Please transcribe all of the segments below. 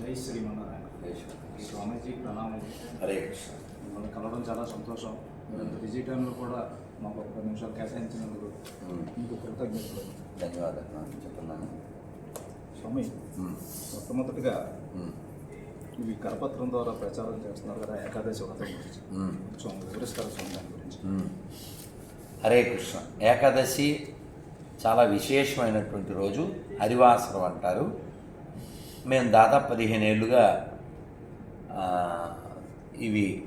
జై శ్రీమన్నారాయణ. స్వామీజీ ప్రణామం. హరే కృష్ణ. మిమ్మల్ని కలవడం చాలా సంతోషం. మీరంత బిజీ టైంలో కూడా మాకు ఒక పది నిమిషాలు కేటాయించినందుకు. మీకు కృతజ్ఞతలు. ధన్యవాదాలు చెప్తున్నాను స్వామి. మొట్టమొదటిగా. ఇవి కరపత్రం ద్వారా ప్రచారం చేస్తున్నారు కదా ఏకాదశి వ్రతం గురించి. స్వామి వివరిస్తారు స్వామి దాని గురించి. హరే కృష్ణ. ఏకాదశి చాలా విశేషమైనటువంటి రోజు. హరివాసరం అంటారు. మేము దాదాపు పదిహేను ఏళ్ళుగా ఇవి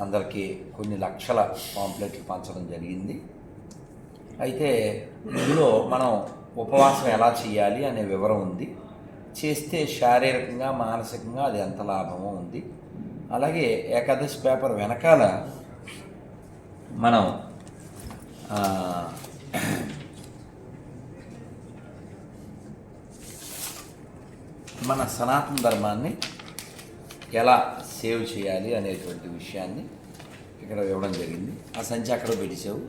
అందరికీ కొన్ని లక్షల పాంప్లెట్లు పంచడం జరిగింది. అయితే ఇందులో మనం ఉపవాసం ఎలా చేయాలి అనే వివరం ఉంది. చేస్తే శారీరకంగా మానసికంగా అది ఎంత లాభమో ఉంది. అలాగే ఏకాదశి పేపర్ వెనకాల మనం మన సనాతన ధర్మాన్ని ఎలా సేవ్ చేయాలి అనేటువంటి విషయాన్ని ఇక్కడ ఇవ్వడం జరిగింది. ఆ సంచి అక్కడ పెట్టేసావు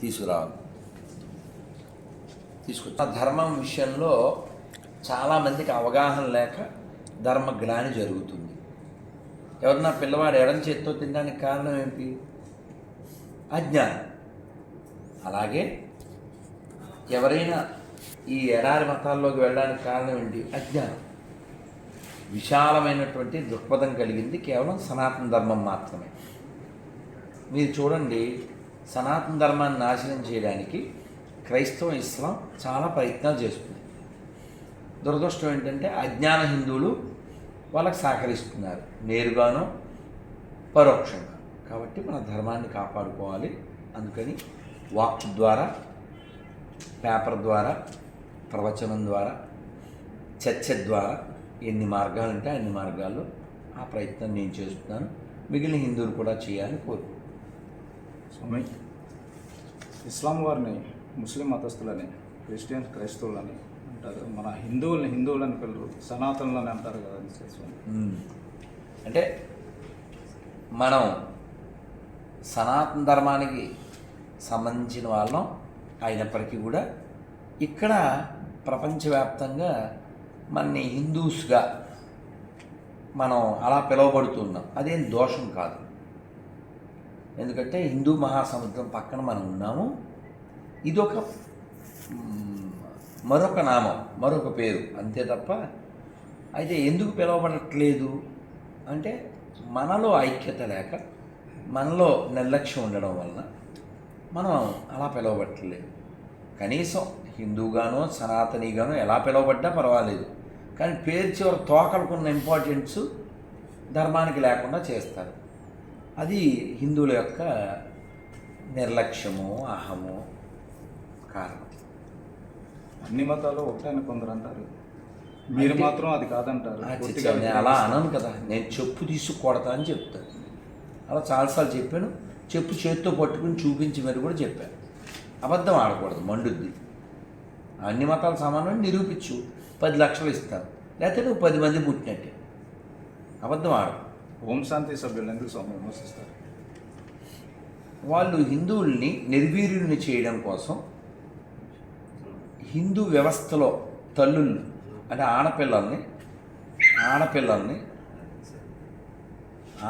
తీసుకురావాలి తీసుకొచ్చి ధర్మం విషయంలో చాలామందికి అవగాహన లేక ధర్మ గ్లాని జరుగుతుంది. ఎవరన్నా పిల్లవాడు ఎడం చేత్తో తినడానికి కారణం ఏంటి? అజ్ఞానం. అలాగే ఎవరైనా ఈ ఎడారి మతాల్లోకి వెళ్ళడానికి కారణం ఏంటి? అజ్ఞానం. విశాలమైనటువంటి దృక్పథం కలిగింది. కేవలం సనాతన ధర్మం మాత్రమే. మీరు చూడండి సనాతన ధర్మాన్ని నాశనం చేయడానికి క్రైస్తవ ఇస్లాం చాలా ప్రయత్నాలు చేస్తుంది. దురదృష్టం ఏంటంటే అజ్ఞాన హిందువులు వాళ్ళకి సహకరిస్తున్నారు. నేరుగానో పరోక్షంగా. కాబట్టి మన ధర్మాన్ని కాపాడుకోవాలి. అందుకని వాక్ ద్వారా పేపర్ ద్వారా ప్రవచనం ద్వారా చర్చ ద్వారా ఎన్ని మార్గాలు ఉంటే అన్ని మార్గాల్లో ఆ ప్రయత్నం నేను చేస్తున్నాను. మిగిలిన హిందువులు కూడా చేయాలని కోరుకుంటున్నాను. స్వామి ఇస్లాం వారిని ముస్లిం మతస్థులని క్రిస్టియన్ క్రైస్తవులని అంటారు. మన హిందువుల్ని హిందువులని పిల్లలు సనాతనులని అంటారు కదా స్వామి. అంటే మనం సనాతన ధర్మానికి సంబంధించిన వాళ్ళం అయినప్పటికీ కూడా ఇక్కడ ప్రపంచవ్యాప్తంగా మనని హిందూస్గా మనం అలా పిలువబడుతున్నాం. అదేం దోషం కాదు. ఎందుకంటే హిందూ మహాసముద్రం పక్కన మనం ఉన్నాము. ఇదొక మరొక నామం మరొక పేరు అంతే తప్ప అయితే ఎందుకు పిలువబడట్లేదు? అంటే మనలో ఐక్యత లేక మనలో నిర్లక్ష్యం ఉండడం వలన మనం అలా పిలువబట్టలేదు. కనీసం హిందూగానో సనాతనిగానో ఎలా పిలువబడ్డా పర్వాలేదు. కానీ పేరు చివరి తోకలకున్న ఇంపార్టెన్స్ ధర్మానికి లేకుండా చేస్తారు. అది హిందువుల యొక్క నిర్లక్ష్యము అహము కారణం. అన్ని మతాలు ఒకటని కొందరు అంటారు. మీరు మాత్రం అది కాదంటారు. నేను అలా అనను కదా. నేను చెప్పు తీసి కొడతా అని చెప్తాను. అలా చాలాసార్లు చెప్పాను. చెప్పు చేత్తో పట్టుకుని చూపించి మరి కూడా చెప్పాను. అబద్ధం ఆడకూడదు మండుద్ది. అన్ని మతాలు సమానం నిరూపించు. పది లక్షలు ఇస్తాను లేకపోతే నువ్వు పది మంది పుట్టినట్టే. అబద్ధం ఆడు ఓం శాంతి సభ్యులు ఎందుకు స్వామి విమర్శిస్తారు? వాళ్ళు హిందువుల్ని నిర్వీర్యుల్ని చేయడం కోసం హిందూ వ్యవస్థలో తల్లుల్ని అంటే ఆడపిల్లల్ని ఆడపిల్లల్ని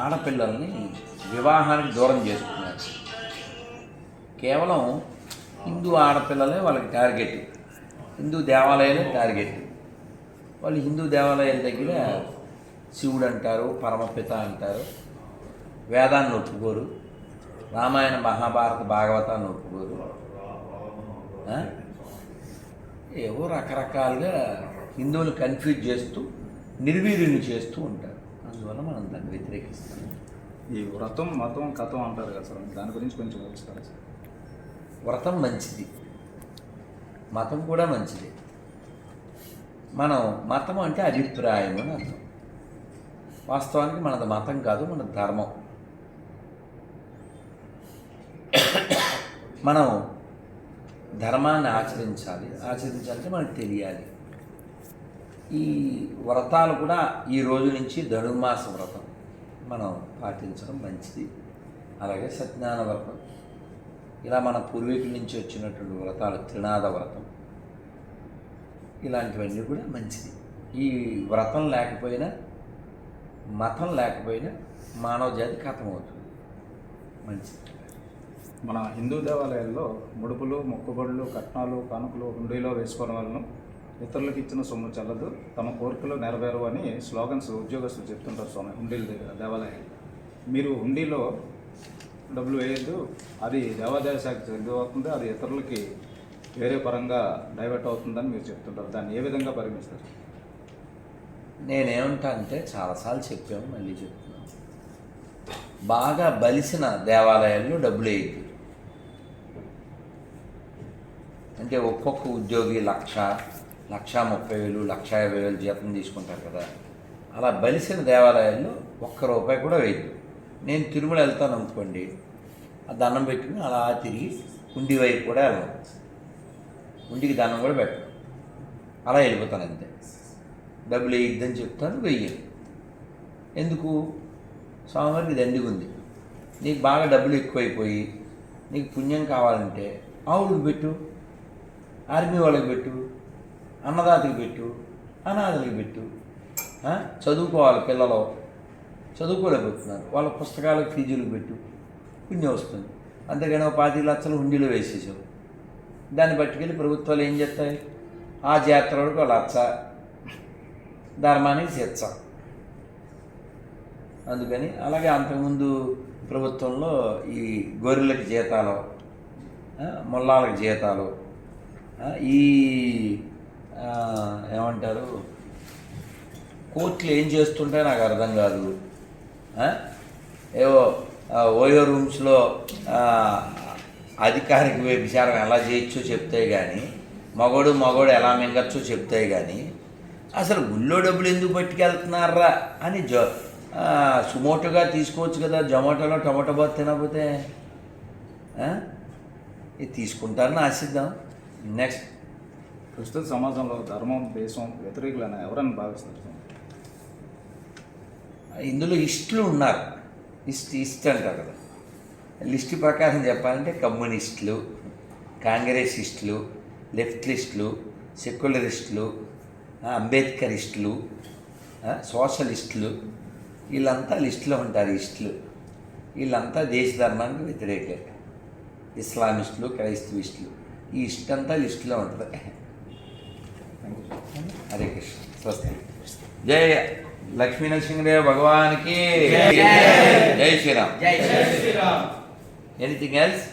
ఆడపిల్లల్ని వివాహానికి దూరం చేస్తున్నారు కేవలం హిందూ ఆడపిల్లలే వాళ్ళకి టార్గెట్. హిందూ దేవాలయాలే టార్గెట్. వాళ్ళు హిందూ దేవాలయాల దగ్గర శివుడు అంటారు పరమపిత అంటారు వేదాన్ని ఒప్పుకోరు రామాయణ మహాభారత భాగవతాన్ని ఒప్పుకోరు? ఏవో రకరకాలుగా హిందువులు కన్ఫ్యూజ్ చేస్తూ నిర్వీర్యుని చేస్తూ ఉంటారు. అందువల్ల మనం దాన్ని వ్యతిరేకిస్తాం. ఈ వ్రతం మతం కథం అంటారు కదా సార్ దాని గురించి కొంచెం వివరిస్తారా సార్? వ్రతం మంచిది. మతం కూడా మంచిది. మనం మతం అంటే అభిప్రాయం అని అర్థం. వాస్తవానికి మనది మతం కాదు మన ధర్మం. మనం ధర్మాన్ని ఆచరించాలి. ఆచరించాలంటే మనకు తెలియాలి. ఈ వ్రతాలు కూడా ఈ రోజు నుంచి ధనుర్మాస వ్రతం మనం పాటించడం మంచిది. అలాగే సత్యనారాయణ వ్రతం. ఇలా మన పూర్వీకుల నుంచి వచ్చినటువంటి వ్రతాలు త్రినాద వ్రతం. ఇలాంటివన్నీ కూడా మంచిది. ఈ వ్రతం లేకపోయినా మతం లేకపోయినా మానవ జాతి కథమవుతుంది మంచిది. మన హిందూ దేవాలయాల్లో ముడుపులు మొక్కుబడులు కట్నాలు కానుకలు హుండీలో వేసుకోవడం వలన ఇతరులకు ఇచ్చిన సొమ్ము చల్లదు. తమ కోరికలు నెరవేరవు అని స్లోగన్స్ ఉద్యోగస్తులు చెప్తుంటారు స్వామి హుండీల దగ్గర దేవాలయాలు మీరు హుండీలో డబ్బులు వేయద్దు అది దేవాదాయ శాఖ అవుతుంది అది ఇతరులకి వేరే పరంగా డైవర్ట్ అవుతుందని మీరు చెప్తుంటారు. దాన్ని ఏ విధంగా పరిగణిస్తారు? నేనేమంటా అంటే చాలాసార్లు చెప్పాము మళ్ళీ చెప్తున్నాను. బాగా బలిసిన దేవాలయాల్లో డబ్బులు వేయద్దు అంటే ఒక్కొక్క ఉద్యోగి లక్ష లక్ష ముప్పై వేలు లక్ష యాభై వేలు జీతం తీసుకుంటారు కదా. అలా బలిసిన దేవాలయాల్లో ఒక్క రూపాయి కూడా వేయద్దు నేను తిరుమల వెళ్తాను అనుకోండి ఆ దండం పెట్టుకుని అలా తిరిగి ఉండి వైపు కూడా వెళ్ళను. ఉండికి దండం కూడా పెట్టను. అలా వెళ్ళిపోతాను అంతే. డబ్బులు వేయద్దని చెప్తాను వెయ్యి ఎందుకు? స్వామివారికి దండిగా ఉంది. నీకు బాగా డబ్బులు ఎక్కువైపోయి నీకు పుణ్యం కావాలంటే ఆవులకు పెట్టు ఆర్మీ వాళ్ళకి పెట్టు అన్నదాతకి పెట్టు అనాథలకు పెట్టు చదువుకోవాలి పిల్లలు. చదువుకోలేకపోతున్నారు. వాళ్ళ పుస్తకాలకు ఫీజులు పెట్టు. పుణ్యం వస్తుంది. అంతేగాని ఒక పాతి లక్షలు హుండీలో వేసేసావు. దాన్ని పట్టుకెళ్ళి ప్రభుత్వాలు ఏం చేస్తాయి? ఆ జాతరకు లక్ష ధర్మానికి శిక్ష. అందుకని అలాగే అంతకుముందు ప్రభుత్వంలో ఈ గొర్రెలకు జీతాలు ముల్లాలకు జీతాలు ఈ ఏమంటారు? కోర్టులు ఏం చేస్తుంటే నాకు అర్థం కాదు. ఏవో ఓయో రూమ్స్లో అధికారిక వ్యభిచారం ఎలా చేయొచ్చో చెప్తాయి కానీ మగోడు మగోడు ఎలా మింగచ్చో చెప్తాయి కానీ అసలు గుళ్ళో డబ్బులు ఎందుకు పట్టుకెళ్తున్నారా అని జో సుమోటోగా తీసుకోవచ్చు కదా జొమాటోలో టమాటో బాత్ తినకపోతే. ఇది తీసుకుంటారని ఆశిద్దాం. నెక్స్ట్ ప్రస్తుత సమాజంలో ధర్మం దేశం వ్యతిరేకులైన ఎవరని భావిస్తారు ఇందులో ఇస్టులు ఉన్నారు. ఇస్ట్ ఇస్ట్ అంటారు కదా. లిస్ట్ ప్రకారం చెప్పాలంటే కమ్యూనిస్టులు కాంగ్రెసిస్టులు లెఫ్టిస్టులు సెక్యులరిస్టులు అంబేద్కరిస్టులు సోషలిస్టులు వీళ్ళంతా లిస్టులో ఉంటారు ఇస్టులు. వీళ్ళంతా దేశ ధర్మానికి వ్యతిరేకే ఇస్లామిస్టులు క్రైస్తవిస్టులు. ఈ ఇస్ట్ అంతా లిస్టులో ఉంటుంది. హరే కృష్ణ. స్వస్తి. జయ. లక్ష్మీ నరసింహదేవ భగవానికి జై శ్రీరామ్. జై శ్రీరామ్. Anything else